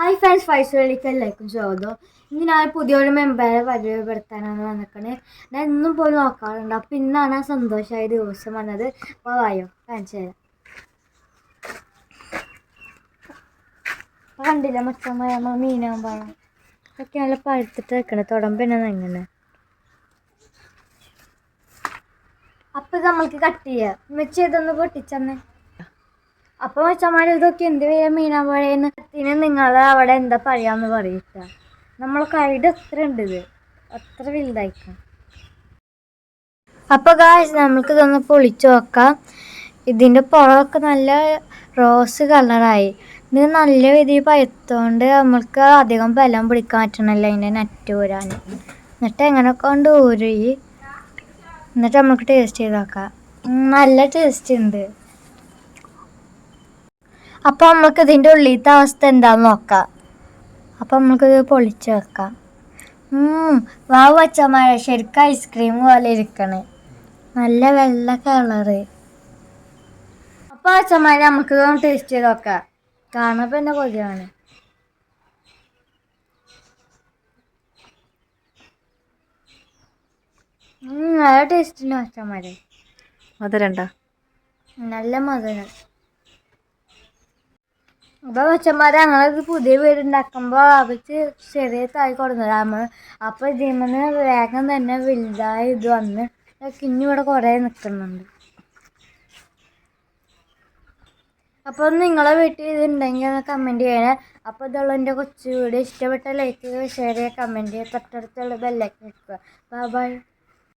Hi friends ഫൈസലിലേക്ക് എല്ലാവർക്കും സ്വാഗതം. ഇന്ന് ഞാൻ പുതിയൊരു മെമ്പറെ പരിചയപ്പെടുത്താനാണ് വന്നിരിക്കണേ. ഞാൻ ഇന്നും പോയി നോക്കാറുണ്ട്. അപ്പം ഇന്നാണ് ആ സന്തോഷമായ ദിവസം വന്നത്. അപ്പോൾ വായോ കാണിച്ചു തരാം. അപ്പം കണ്ടില്ല മച്ചമ്മ നമ്മൾ മീനാകുമ്പോൾ ഒക്കെ നല്ല പഴുത്തിട്ട് വെക്കണേ. തുടമ്പിനാണ് എങ്ങനെ അപ്പം ഇത് നമ്മൾക്ക് കട്ട് ചെയ്യാം. മെച്ചതൊന്ന് പൊട്ടിച്ചെന്നേ. അപ്പൊ മച്ചന്മാർ ഇതൊക്കെ എന്ത് പേര് പോഴേന്ന് പിന്നെ നിങ്ങൾ അവിടെ എന്താ പറയാന്ന് പറയിട്ട? നമ്മളെ കൈഡ് എത്ര ഉണ്ട് ഇത്? അത്ര വലുതായിക്കാം. അപ്പൊ ഗായ്സ് നമുക്ക് ഇതൊന്ന് പൊളിച്ചു നോക്കാം. ഇതിന്റെ പുറമൊക്കെ നല്ല റോസ് കളറായി ഇത് നല്ല രീതിയിൽ പഴുത്തോണ്ട് നമ്മൾക്ക് അധികം ബലം പിടിക്കാൻ പറ്റണല്ലോ അതിന്റെ നെറ്റ് ഊരാൻ. എന്നിട്ട് എങ്ങനെയൊക്കെ കൊണ്ട് ഊരി? എന്നിട്ട് നമുക്ക് ടേസ്റ്റ് ചെയ്ത് നോക്കാം. നല്ല ടേസ്റ്റ് ഉണ്ട്. അപ്പൊ നമുക്ക് ഇതിന്റെ ഉള്ളിലത്തെ അവസ്ഥ എന്താന്ന് നോക്കാം. അപ്പോൾ നമുക്കിത് പൊളിച്ച് വെക്കാം. ഉം, വാവ് വച്ചമാര ശരിക്കും ഐസ്ക്രീം പോലെ ഇരിക്കണേ. നല്ല വെള്ള കളറ്. അപ്പോൾ വച്ചമാരെ നമുക്ക് ടേസ്റ്റ് ചെയ്ത് നോക്കാം. കാണുമ്പോ എന്നെ കൊതിയാണ്. നല്ല ടേസ്റ്റ് വച്ചമാരെ മധുരണ്ട? നല്ല മധുരം. അപ്പൊ കൊച്ചന്മാരെ ഞങ്ങളിത് പുതിയ വീടുണ്ടാക്കുമ്പോ അവർക്ക് ചെറിയ തായി കൊടുക്കുന്നത് നമ്മൾ അപ്പൊ ഇതിമെന്ന് വേഗം തന്നെ വലുതായി ഇത് വന്ന് കിഞ്ഞു ഇവിടെ കുറേ നിൽക്കുന്നുണ്ട് അപ്പോൾ നിങ്ങളെ വീട്ടിൽ ഇതുണ്ടെങ്കിൽ ഒന്ന് കമന്റ് ചെയ്യണേ. അപ്പോൾ ഇതുള്ള എന്റെ കൊച്ചു വീട്. ഇഷ്ടപ്പെട്ട ലൈക്ക് ഷെയർ ചെയ്യുക കമന്റ് ചെയ്യുക. തൊട്ടടുത്തുള്ള ബെല്ലൈക്കൻ വെക്കുക ബൈ ബൈ